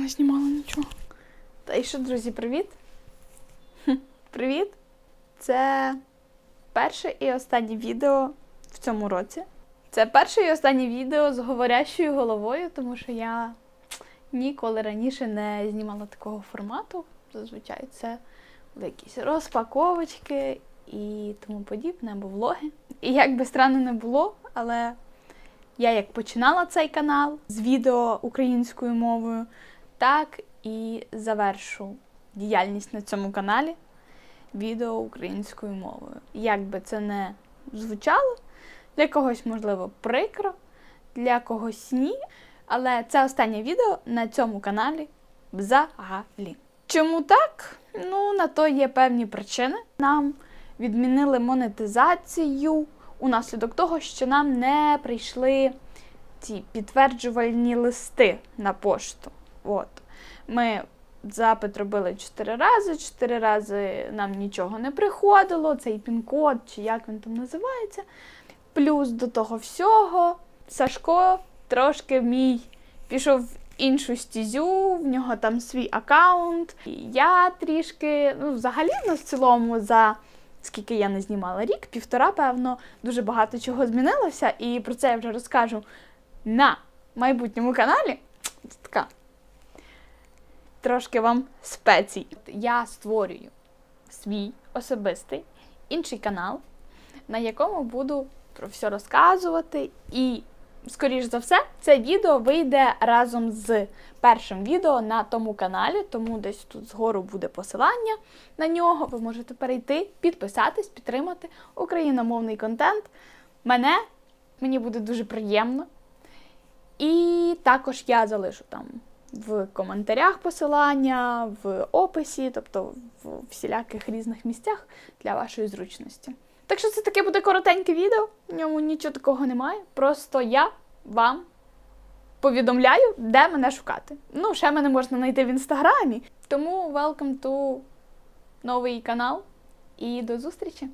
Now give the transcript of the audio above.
знімала нічого. Та і що, друзі, привіт? Хм, Привіт! Це перше і останнє відео в цьому році. Це перше і останнє відео з говорящою головою, тому що я ніколи раніше не знімала такого формату. Зазвичай це були якісь розпаковочки і тому подібне, або влоги. І як би странно не було, але я як починала цей канал з відео українською мовою, так і завершу діяльність на цьому каналі відео українською мовою. Як би це не звучало, для когось, можливо, прикро, для когось ні. Але це останнє відео на цьому каналі взагалі. Чому так? Ну, на то є певні причини. Нам відмінили монетизацію унаслідок того, що нам не прийшли ці підтверджувальні листи на пошту. От. Ми запит робили чотири рази, чотири рази нам нічого не приходило, цей пін-код, чи як він там називається. Плюс до того всього, Сашко трошки мій пішов в іншу стізю, в нього там свій аккаунт. І Я трішки, ну, взагалі, ну, в цілому, за скільки я не знімала рік, півтора, певно, дуже багато чого змінилося, і про це я вже розкажу на майбутньому каналі. Це така трошки вам спецій. Я створюю свій особистий інший канал, на якому буду про все розказувати. І, скоріш за все, це відео вийде разом з першим відео на тому каналі, тому десь тут згору буде посилання на нього. Ви можете перейти, підписатись, підтримати україномовний контент. Мене мені буде дуже приємно. І також я залишу там в коментарях посилання, в описі, тобто в всіляких різних місцях для вашої зручності. Так що це таке буде коротеньке відео, в ньому нічого такого немає. Просто я вам повідомляю, де мене шукати. Ну, ще мене можна знайти в інстаграмі. Тому welcome to новий канал і до зустрічі!